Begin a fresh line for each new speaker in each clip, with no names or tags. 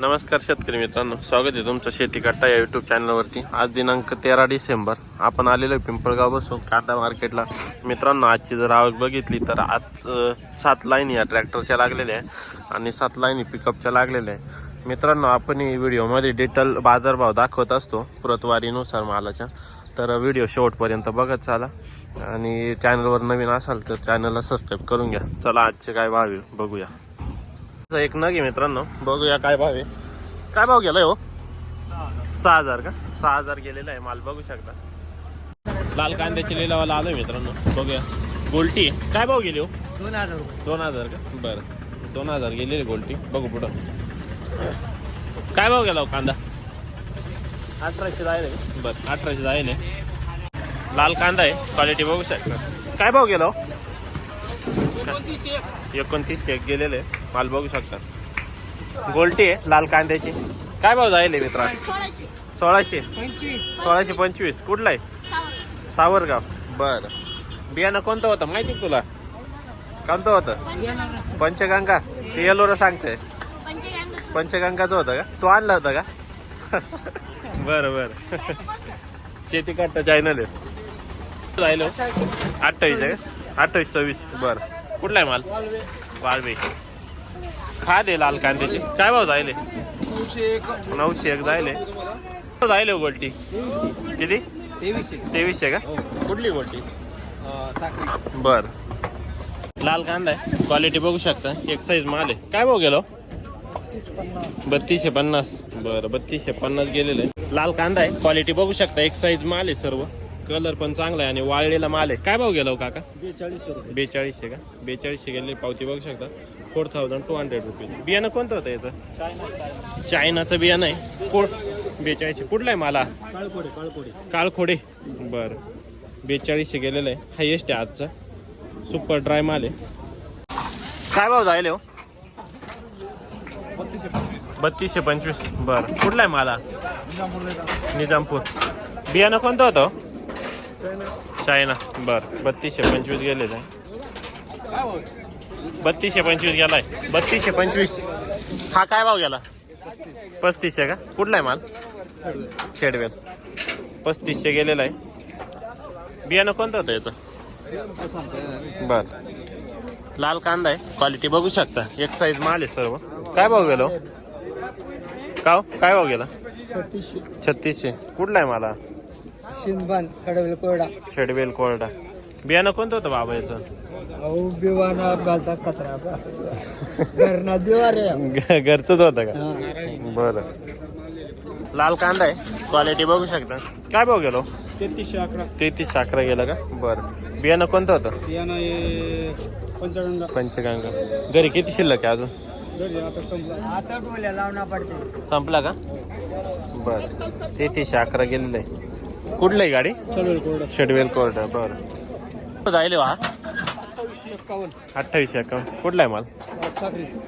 नमस्कार शेतकरी मित्रांनो स्वागत आहे तुमचं शेती कट्टा या युट्यूब चॅनलवरती आज दिनांक तेरा डिसेंबर. आपण आलेलो आहे पिंपळगाव बसून कांदा मार्केटला. मित्रांनो आजची जर आवक बघितली तर आज सात लाईन या ट्रॅक्टरच्या लागलेल्या आहे आणि सात लाईन पिकअपच्या लागलेल्या आहे. मित्रांनो आपण व्हिडिओमध्ये डिटेल बाजारभाव दाखवत असतो प्रतवारीनुसार मालाच्या. तर व्हिडिओ शेवटपर्यंत बघत चाला. आणि चॅनलवर नवीन असाल तर चॅनलला सबस्क्राईब करून घ्या. चला आजचे काय भाव बघूया. एक नग आहे मित्रांनो. बघूया काय भाव आहे. काय भाव गेलाय हो? सहा हजार का? सहा हजार गेलेला आहे माल बघू शकता. लाल कांद्याची लिलावाला आलोय मित्रांनो. बघूया. गोल्टी काय भाव गेली हो?
दोन हजार
दोन हजार का? बरं. दोन हजार गेलेली गोल्टी. बघू पुढं. काय भाव गेला हो कांदा? अठराशे जायले बरं अठराशे जायले लाल कांदा आहे. क्वालिटी बघू शकता. काय भाव गेला हो? एकोणतीस एक गेलेले माल बघू शकता. गोल्टी आहे लाल कांद्याची. काय भाव जायले मित्रा
सोळाशे.
सोळाशे.
पंचवीस.
कुठला आहे?
सावर
सावरगाव. बर. बियाणं कोणतं होतं? माहिती तुला? कोणतं होतं? पंचगंगा. ते येलोरा सांगते
पंचगंगा.
पंचगंगाचं होतं का? तू आणलं होतं का? बरं बरं. शेती काढता चॅनल आहे. राहिलो अठ्ठावीस आहे अठ्ठावीस सव्वीस बरं. कुठला आहे माल? वाळवे. खाद आहे लाल कांद्याचे. काय भाव जायले? नऊशे एक जायले. जायले गोल्टी किती?
तेवीसशे
तेवीसशे का? कुठली गोल्टी बर. लाल कांदा आहे. क्वालिटी बघू शकता. एक साईज माल आहे. काय भाव गेलो? बत्तीसशे पन्नास. बरं बत्तीसशे पन्नास गेलेले. लाल कांदा आहे. क्वालिटी बघू शकता. एक साईज माल आहे सर्व. कलर पण चांगला आहे आणि वाळलेला माल आहे. काय भाव गेलो काका?
बेचाळीसशे रुपये.
बेचाळीसशे का? बेचाळीसशे गेले पावती बघू शकता. Four thousand two hundred rupees बियाणं कोणतं होतं याचं? चायनाचं बियाणं आहे. कोड बेचाळीसशे. कुठलं आहे मला
काळकोडे काळकोडे
काळखोडे. बरं. बेचाळीसशे गेलेलं आहे. हायेस्ट आहे आजचा. सुपर ड्राय माल आहे. काय भाव जायले हो?
बत्तीसशे पंचवीस.
बत्तीसशे पंचवीस. बरं. कुठला आहे माला निजामपूर. बियाणं कोणतं होतं हो? चायना. बरं. बत्तीसशे पंचवीस गेले आहे बत्तीसशे पंचवीस गेलाय. बत्तीसशे पंचवीस. हा काय भाव गेला? पस्तीसशे का? कुठला आहे माल? शेडवेल पस्तीसशे गेलेला आहे बियाणं कोणतं होतं याचं? बर. लाल कांदा आहे. क्वालिटी बघू शकता. एक साईज माल आहे सर्व. काय भाव गेलो हो? का हो? काय भाव गेला?
छत्तीसशे.
छत्तीसशे. कुठला आहे मला
शिंदबान सडवेल कोरडा
शेडवेल कोरडा बियाणं कोणतं होतं बाबा याचं?
अहो बिवाना घालता कचरा. घरना दिवा रे
घ- घरचंच होतं का? बरं. लाल कांदा आहे. क्वालिटी बघू शकता. काय भाव गेलो?
तेहतीसशे अकरा.
तेहतीस अकरा गेलं का? बरं. बियाणं कोणतं होतं?
यानं पंचगंगा.
पंचगंगा. घरी किती शिल्लक आहे अजून?
घरी आता संपला. आता डोल्या लावणार पडते
संपला का? बरं. तेहतीसशे अकरा गेलेलं आहे. कुठलं आहे गाडी? शेडवेल कोर्ट बरं. जायले वा?
अठ्ठावीसशे
अकाउंट कुठला आहे माल?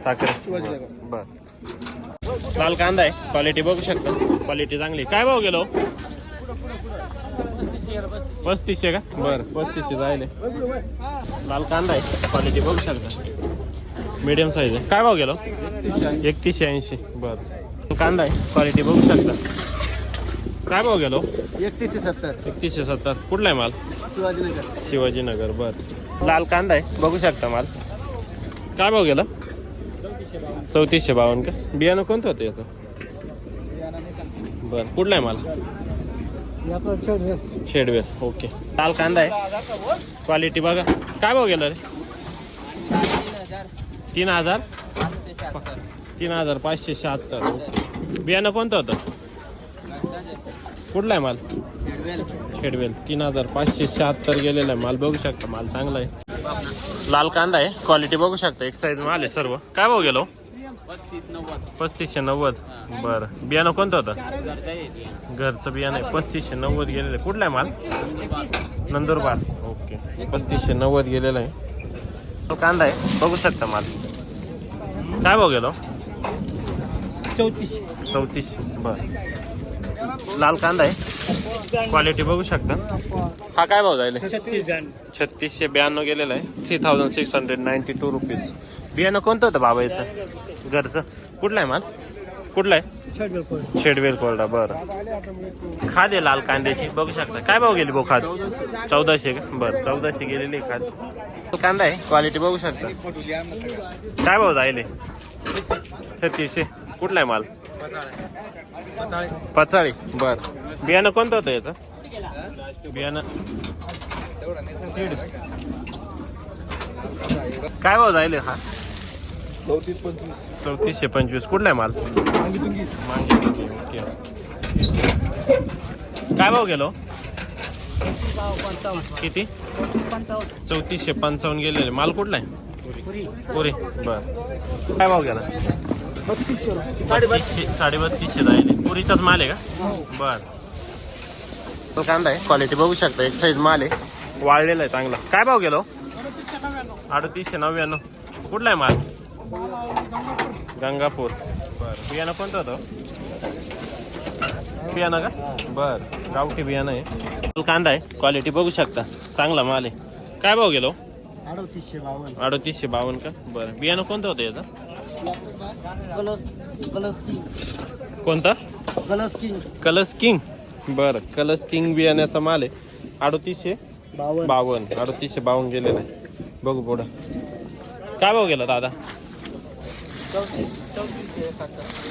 साखरी.
बर. लाल कांदा आहे. क्वालिटी बघू शकता. क्वालिटी चांगली काय भाव गेलो? पस्तीसशे का? बर पस्तीसशे जायले. लाल कांदा आहे. क्वालिटी बघू शकता. मीडियम साईज आहे. काय भाव गेलो? एकतीसशे ऐंशी. बर. कांदा आहे. क्वालिटी बघू शकता. काय भाव गेलो?
एकतीसशे सत्तर.
एकतीसशे सत्तर. कुठला आहे माल?
शिवाजीनगर.
शिवाजीनगर बर. लाल कांदा आहे. बघू शकता माल. काय भाव गेला? चौतीसशे बावन्न का? बियाणं कोणतं होतं याचं? बर. कुठला आहे माल? शेडवेल. ओके. लाल कांदा आहे. क्वालिटी बघा. काय भाव गेला रे? तीन हजार? तीन हजार पाचशे शहात्तर. ओके. बियाणं कोणतं होतं? कुठला आहे माल? शेडवेल. तीन हजार पाचशे शहात्तर गेलेला आहे माल. बघू शकता माल चांगला आहे. लाल कांदा आहे. क्वालिटी बघू शकता. एक साईज माल आहे सर्व. काय भाऊ गेलो? पस्तीसशे नव्वद. बरं. बियाणं कोणतं होतं? घरचं बियाणं आहे. पस्तीसशे नव्वद गेलेलं आहे. कुठला आहे माल? नंदुरबार. ओके. पस्तीसशे नव्वद गेलेला आहे. तो कांदा आहे. बघू शकता माल. काय भाऊ गेलो?
चौतीसशे.
चौतीसशे. बरं. लाल कांदा आहे. क्वालिटी बघू शकता. हा काय भाव
जण.
छत्तीसशे ब्याण्णव गेलेलं आहे. Three thousand six hundred ninety two rupees बियाणं कोणतं होतं बाबा याचं? घरचं. कुठलं आहे माल? कुठला आहे? शेडवेल कोरडा बरं. खाद आहे लाल कांद्याची. बघू शकता. काय भाव गेली भाऊ खाद? चौदाशे का? बरं चौदाशे गेलेली आहे खाद. कांदा आहे. क्वालिटी बघू शकता. काय भाव जायले? छत्तीसशे. कुठला आहे माल? पचाळी. बर. बियाणं कोणतं होतं याचं? बियाणं. काय भाव जायले हा?
चौतीस पंचवीस.
चौतीसशे पंचवीस. कुठला आहे माल?
मांगी.
काय भाव गेलो? किती? चौतीसशे पंचावन्न गेलेले. माल कुठला आहे? पुरी. बर. काय भाव गेला?
बत्तीसशे रुपये.
बत्तीसशे साडेबत्तीसशे जायले पुरीचाच माल आहे का? बर. तो कांदा आहे. क्वालिटी बघू शकता. एक साईज माल आहे. वाळलेला आहे चांगला. काय भाव गेलो? अडतीसशे नव्याण्णव. कुठला आहे माल? गंगापूर. बर. बियाणं कोणतं होतं? बियाणं का? बर. गावठी बियाणं आहे. कांदा आहे. क्वालिटी बघू शकता. चांगला माल आहे. काय भाव गेलो?
अडतीसशे बावन्न.
अडतीसशे बावन्न का? बरं. बियाणं कोणतं होतं याचं?
कलस कलस किंग
कोणतं?
कलस किंग
कलर्स किंग बरं कलर्स किंग बियाण्याचा माल आहे. अडतीसशे
बावन्न.
बावन्न. अडतीसशे बावन्न गेलेला आहे. बघू पुढं. काय भाव गेला दादा?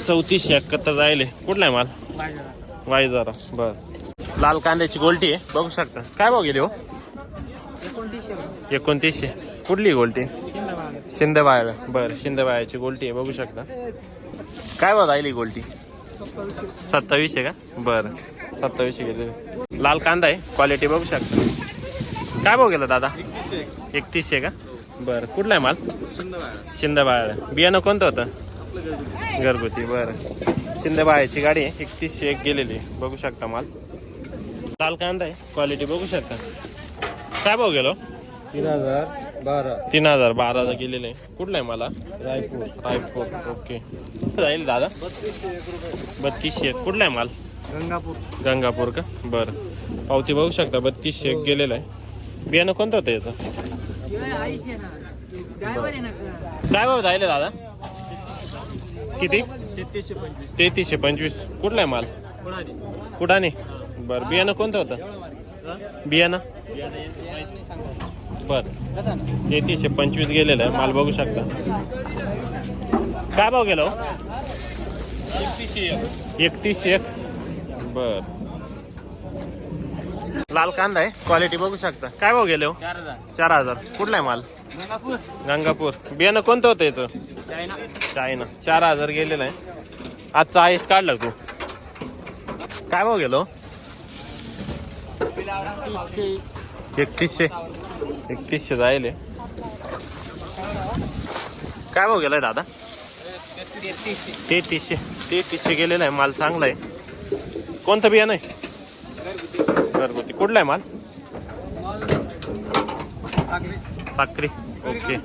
चौतीसशे एकाहत्तर जायले. कुठला आहे माल? वाई जरा बर. लाल कांद्याची गोलटी आहे. बघू शकता. काय भाव गेली हो?
एकोणतीसशे.
एकोणतीसशे. कुठली गोलटी? शिंदेबाया बर शिंदेबायाची गोलटी आहे बघू शकता. काय भाव जायली गोलटी? सत्तावीसशे का? बरं सत्तावीसशे गेले लाल कांदा आहे क्वालिटी बघू शकता. काय भाव गेला दादा? एकतीसशे का? बरं कुठला आहे माल? शिंदेबाळ बियाणं कोणतं होतं? घरगुती बरं. शिंदेबाळ्याची गाडी आहे एकतीसशे एक गेलेली आहे. बघू शकता माल. लाल कांदा आहे क्वालिटी बघू शकता. काय भाव गेलो?
तीन हजार बारा.
तीन हजार बाराला गेलेले आहे. कुठला आहे मला?
रायपूर.
रायपूर. ओके. जाईल दादा? बत्तीसशे एक. कुठला आहे माल?
गंगापूर.
गंगापूर का? बरं. पावती बघू शकता बत्तीसशे एक गेलेलं आहे. बियाणं कोणतं होतं याचं? काय भाव जायले दादा? किती?
तेहतीसशे पंचवीस.
तेहतीसशे पंचवीस. कुठला आहे माल? कुठाने बरं बियाणं कोणतं होतं? बियाणं? बरं. तेहतीसशे पंचवीस गेलेलं आहे. माल बघू शकता. काय भाव गेलो हो? एकतीसशे एक. बर. लाल कांदा आहे. क्वालिटी बघू शकता. काय भाव गेले हो?
चार हजार.
कुठला आहे माल?
गंगापूर.
गंगापूर बियाणं कोणतं होतं याचं?
चायना.
चार हजार गेलेलं आहे. आजचा आईस काढला तू? काय भाव गेलो हो? एकतीसशे. एकतीसशे. जायले. काय भाव गेलाय दादा? तेहतीसशे. तेहतीसशे गेलेला आहे माल चांगला आहे. कोणतं बियाणं आहे? घरगुती. कुठला आहे माल? साक्री ओके.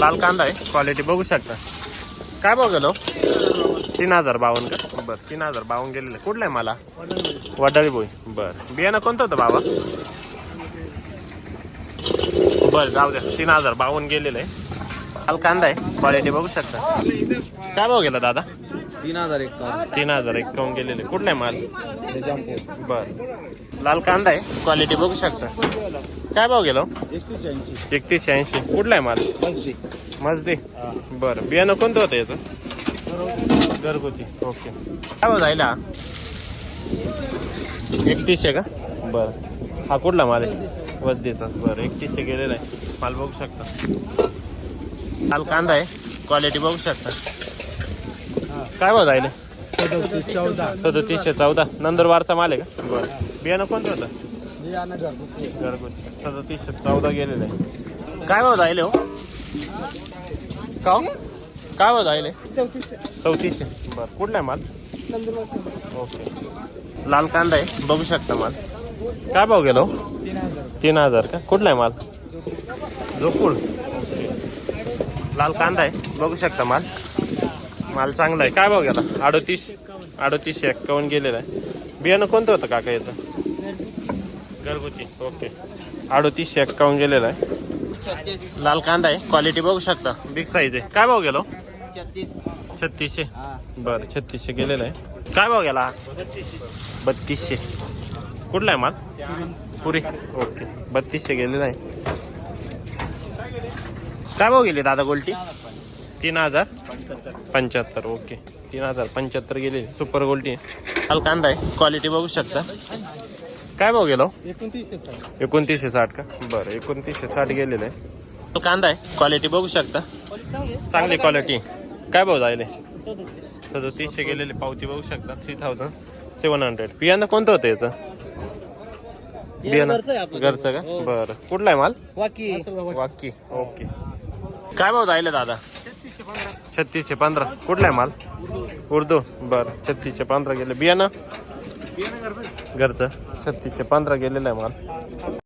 लाल कांदा आहे. क्वालिटी बघू शकता. काय भाव गेलो तीन हजार बावन्न का? बरं तीन हजार बावन्न गेलेलं. कुठलं आहे मला? वडाळी बोई. बरं. बियाणं कोणतं होतं बाबा? बरं जाऊ द्या. तीन हजार बावन्न गेलेलं. आहे कांदा आहे क्वालिटी बघू शकता. काय भाव गेला दादा?
तीन हजार एक
तीन हजार एकावन्न गेलेले. कुठला आहे माल?
निजामपूर.
बर. लाल कांदा आहे? क्वालिटी बघू शकता. काय भाव गेलो?
एकतीसशे ऐंशी.
एकतीसशे ऐंशी. कुठला आहे माल?
बस
मजदी. बरं. बियाणं कोणतं होतं याचं? घरगुती. ओके. काय भाव जायला एकतीसशे का? बरं. हा कुठला माल आहे? वजदीचा बरं. एकतीसशे गेलेला आहे. माल बघू शकता. लाल कांदा आहे. क्वालिटी बघू शकता. काय भाव जायला
सदतीस चौदा.
सदतीसशे चौदा. नंदुरबारचा माल आहे का? बरं. बियाणं कोणतं होतं?
घरगुती.
सदतीसशे चौदा गेलेलं आहे. काय भाव जायले हो? का हो? काय भाव जायले
चौतीसशे.
चौतीसशे. बरं. कुठला आहे माल?
नंदुरबार
ओके. लाल कांदा आहे. बघू शकता माल. काय भाव गेलो
तीन हजार
तीन हजार का? कुठला आहे माल? जोपूळ. ओके लाल कांदा आहे. बघू शकता माल. माल चांगला आहे. काय भाव गेला? अडतीस? अडतीसशे एक्कावन्न गेलेला आहे. बियाणं कोणतं होतं काका याचं? घरगुती. ओके. अडतीसशे एक्कावन्न गेलेला आहे. लाल कांदा आहे. क्वालिटी बघू शकता. बिग साईज आहे. काय भाव गेलो? छत्तीसशे बरं छत्तीसशे गेलेलं आहे. काय भाव गेला? बत्तीसशे कुठला आहे माल? पुरी. ओके. बत्तीसशे गेलेला आहे. काय भाव गेले दादा गोल्टी? तीन हजार. पंच्याहत्तर ओके. तीन हजार पंच्याहत्तर गेले. सुपर गोल्टी काल कांदा आहे. क्वालिटी बघू शकता. काय भाव गेलो
एकोणतीसशे
एकोणतीसशे साठ का? बरं एकोणतीसशे साठ गेलेलं आहे. तो कांदा आहे. क्वालिटी बघू शकता. चांगली क्वालिटी काय भाव जायले सदतीसशे गेलेले. पावती बघू शकता. थ्री थाउजंड सेवन हंड्रेड बियाणं कोणतं होतं याचं? बियाणं. घरचं का? बरं. कुठला आहे माल?
वाकी.
वाक्की ओके. काय भाव जायले दादा? छत्तीसशे पंधरा. कुठला आहे माल? उर्दू. बरं छत्तीसशे पंधरा गेले. बियाणं? घरचं. छत्तीसशे पंधरा गेलेलं आहे माल.